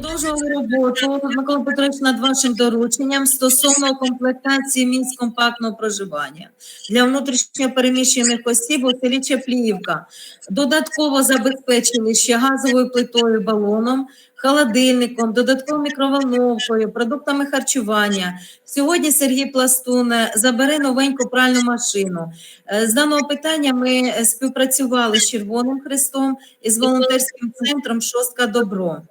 Продовжували роботу Микола Петрович над вашим дорученням стосовно комплектації місць компактного проживання для внутрішньо переміщених осіб у селі Чепліївка. Додатково забезпечили ще газовою плитою, балоном, холодильником, додатковою мікроволновкою, продуктами харчування. Сьогодні Сергій Пластун е, забере новеньку пральну машину. Е, З даного питання ми співпрацювали з Червоним Хрестом і з волонтерським центром Шостка Добро.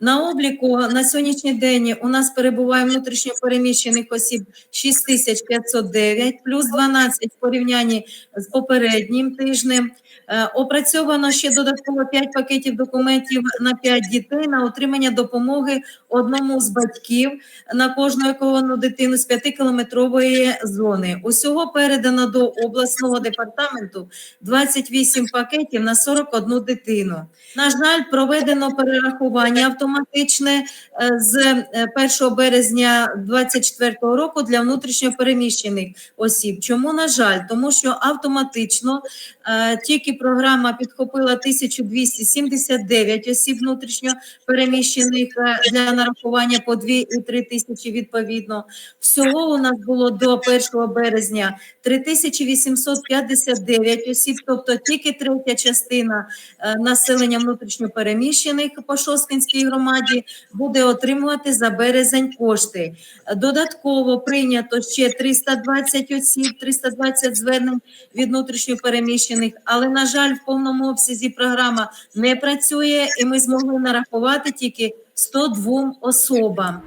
На обліку на сьогоднішній день у нас перебуває внутрішньо переміщених осіб 6509, плюс 12 в порівнянні з попереднім тижнем. Е, Опрацьовано ще додатково 5 пакетів документів на 5 дітей на отримання допомоги одному з батьків на кожну ековану дитину з 5-кілометрової зони. Усього передано до обласного департаменту 28 пакетів на 41 дитину. На жаль, проведено перерахування автоматичне е, з е, 1 березня 2024 року для внутрішньо переміщених осіб. Чому на жаль? Тому що автоматично е, тільки програма підхопила 1279 осіб внутрішньо переміщених е, для нарахування по 2 і 3 тисячі відповідно. Всього у нас було до 1 березня 3859 осіб, тобто тільки третя частина е, населення внутрішньо переміщених по Шосткинській громаді буде отримувати за березень кошти. Додатково прийнято ще 320 осіб, 320 звернень від внутрішньо переміщених, але на жаль, в повному обсязі програма не працює, і ми змогли нарахувати тільки 102 особам.